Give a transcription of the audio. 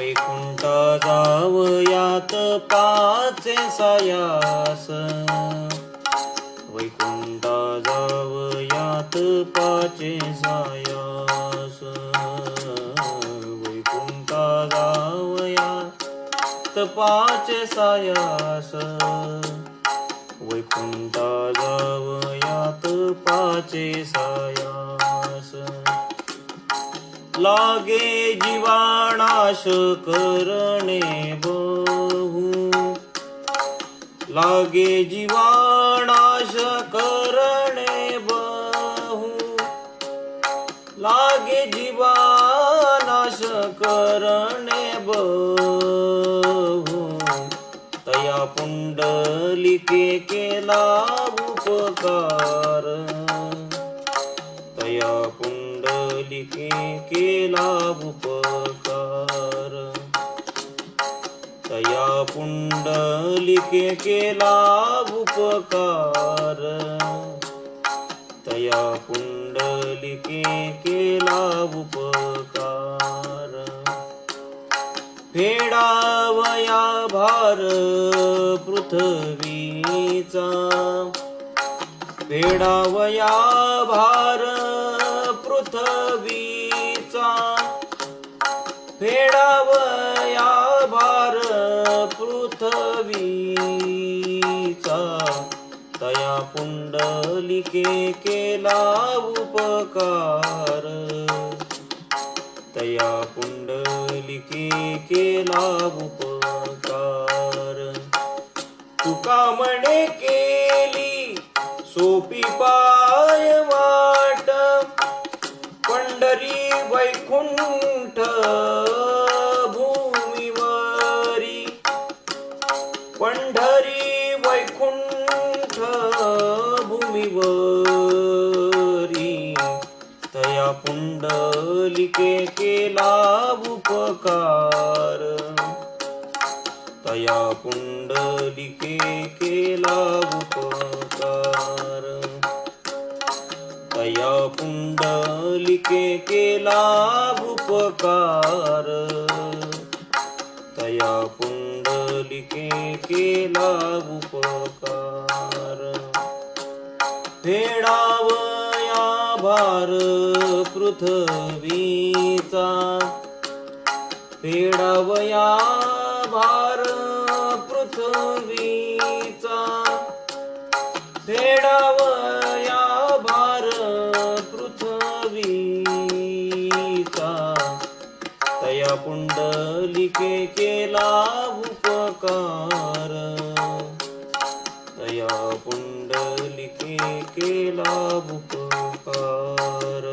वैकुंठ जावयात पाचे सायास. वैकुंठ जावयात पाचे सायास. वैकुंठ जावयात पाचे सायास. वैकुंठ जावयात पाचे सायास. लागे जीवाणाश करणे बहु. लागे जीवाणाश करणे बहु. लागे जीवानाश करणे बहु. तया पुंडलिके केला उपकार. पुंडलिके केला उपकार. तया पुंडलिके केला उपकार. तया पुंडलिके केला उपकार. फेडावया भार पृथ्वीचा. फेडावया भार पृथ्वीचा फेडावया भार पृथ्वीचा तया पुंडलिके केला उपकार. तया पुंडलिके केला उपकार. तुका म्हणे केली सोपी पा वैकुण्ठ भूमिवारी पण्ढरी वैकुण्ठ भूमिवारी तया पुण्डलिके केला उपकार। तया पुण्डलिके केला उपकार। तया कुण्ड मालिके केला उपकार। तया पुंडलिके केला उपकार। फेडावया भार पृथ्वीचा। फेडावया भार पृथ्वी तया पुंडलिके केला उपकार। तया पुंडलिके केला उपकार